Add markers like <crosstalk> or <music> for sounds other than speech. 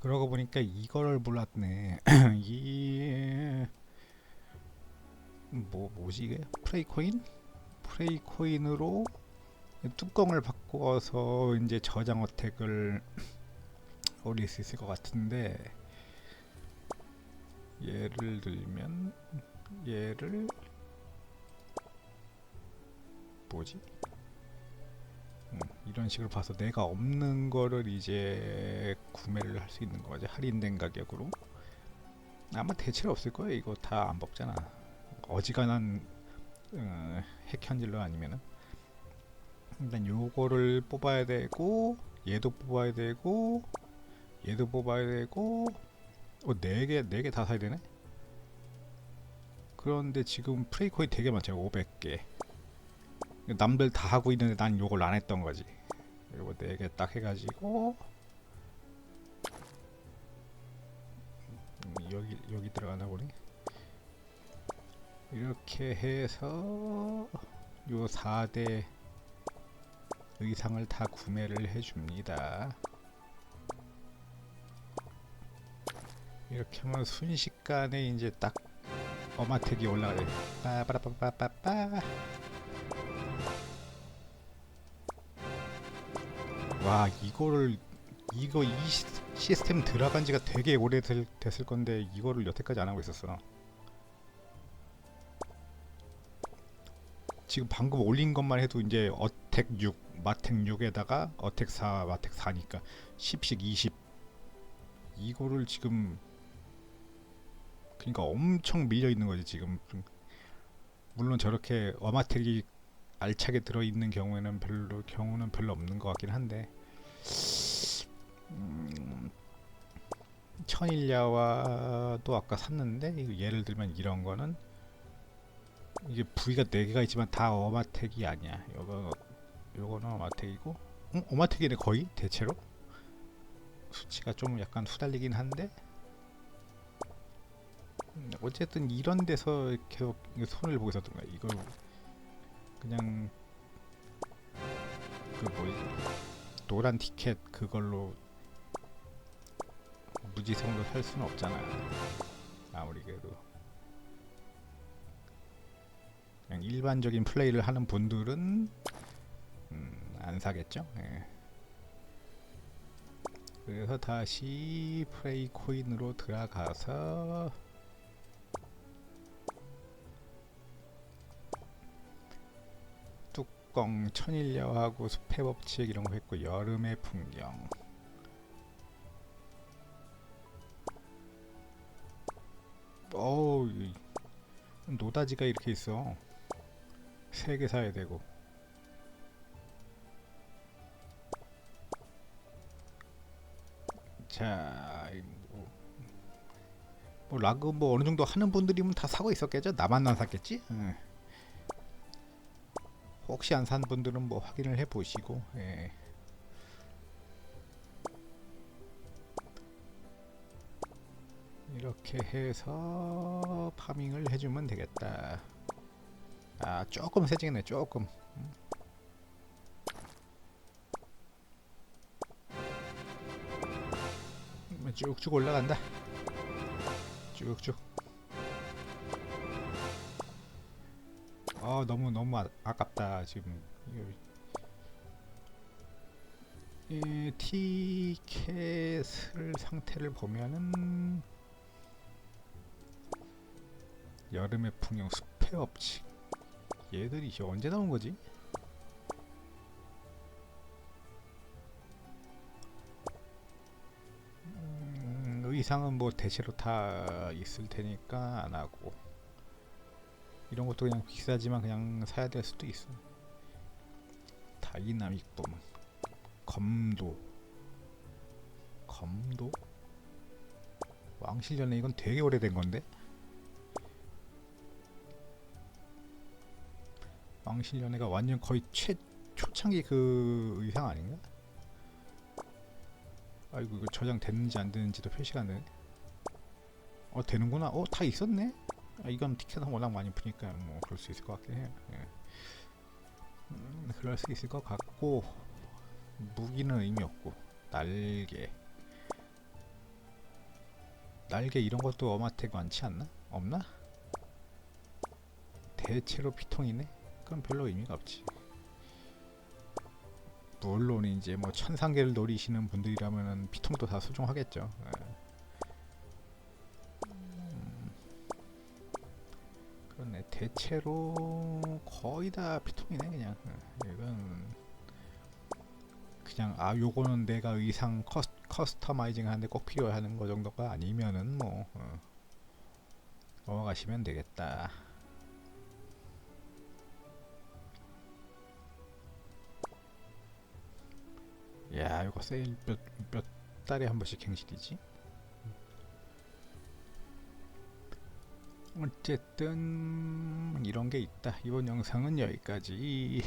그러고 보니까 이거를 몰랐네. <clears throat> 이... 뭐 뭐지 이게? 프레이코인? 프레이코인으로 뚜껑을 바꿔서 이제 저장 어택을 <clears throat> 올릴 수 있을 것 같은데 예를 들면 얘를 뭐지? 음, 이런 식으로 봐서 내가 없는 거를 이제 구매를 할 수 있는 거지 할인된 가격으로. 아마 대체로 없을 거예요. 이거 다안 먹잖아. 어지간한 어, 핵현질로 아니면은. 일단 요거를 뽑아야 되고 얘도 뽑아야 되고 얘도 뽑아야 되고 어, 4개, 4개 다 사야 되네? 그런데 지금 프레이코인 되게 많죠 500개. 남들 다 하고 있는데 난 요걸 안 했던 거지 요거 4개 딱 해가지고. 음, 여기 여기 들어가나 보네 이렇게 해서 요 4대 의상을 다 구매를 해줍니다. 이렇게 하면 순식간에 이제 딱 어마택이 올라가요. 빠바라빠빠빠빠 와 이거를 이거 이 시, 시스템 들어간 지가 되게 오래 될, 됐을 건데 이거를 여태까지 안 하고 있었어. 지금 방금 올린 것만 해도 이제 어택 6, 마택 6에다가 어택 4, 마택 4니까 10씩 20 이거를 지금 그러니까 엄청 밀려 있는 거지 지금. 물론 저렇게 어마텍이 알차게 들어 있는 경우에는 별로 경우는 별로 없는 것 같긴 한데 음, 천일야와도 아까 샀는데 예를 들면 이런 거는 이게 부위가 네 개가 있지만 다 어마텍이 아니야. 요거 요거는 어마텍이고 응? 어마텍이네 거의 대체로 수치가 좀 약간 후달리긴 한데 음, 어쨌든 이런 데서 계속 손을 보고 있었던 거야. 이거 그냥 그 뭐지 노란 티켓 그걸로 무지성으로 살 수는 없잖아. 아무리 그래도 그냥 일반적인 플레이를 하는 분들은 음, 안 사겠죠. 예. 그래서 다시 프레이 코인으로 들어가서 뚜껑 천일야하고 숲의 법칙 이런 거 했고 여름의 풍경 어우 이 노다지가 이렇게 있어 세 개 사야 되고 자, 이 뭐, 뭐 라그 뭐 어느 정도 하는 분들이면 다 사고 있었겠죠? 나만 안 샀겠지? 예. 혹시 안 산 분들은 뭐 확인을 해 보시고 예. 이렇게 해서 파밍을 해주면 되겠다. 아 조금 세지겠네 조금. 음. 음, 쭉쭉 올라간다. 쭉쭉. 아 너무 너무 아, 아깝다 지금. 이 티켓을 상태를 보면은 여름의 풍경 숲의 법칙 얘들이 언제 나온 거지? 음, 의상은 뭐 대체로 다 있을 테니까 안 하고 이런 것도 그냥 비싸지만 그냥 사야 될 수도 있어 다이나믹 붐 검도 검도 왕실 전에 이건 되게 오래된 건데 왕실 연애가 완전 거의 최 초창기 그 의상 아닌가? 아이고 이거 저장 됐는지 안 됐는지도 표시가 안 되네. 어 되는구나. 어다 있었네. 아, 이건 티켓은 워낙 많이 푸니까 뭐 그럴 수 있을 것 같긴 해요. 예. 음, 그럴 수 있을 것 같고 무기는 의미 없고 날개 날개 이런 것도 어마텍 많지 않나? 없나? 대체로 피통이네? 그럼 별로 의미가 없지 물론 이제 뭐 천상계를 노리시는 분들이라면은 피통도 다 소중하겠죠 예. 대체로 거의 다 피통이네 그냥. 예, 이건 그냥 아 요거는 내가 의상 커스, 커스터마이징 하는데 꼭 필요하는 거 정도가 아니면은 뭐 어, 넘어가시면 되겠다. 야 이거 세일 몇, 몇 달에 한 번씩 갱신이지 어쨌든 이런 게 있다. 이번 영상은 여기까지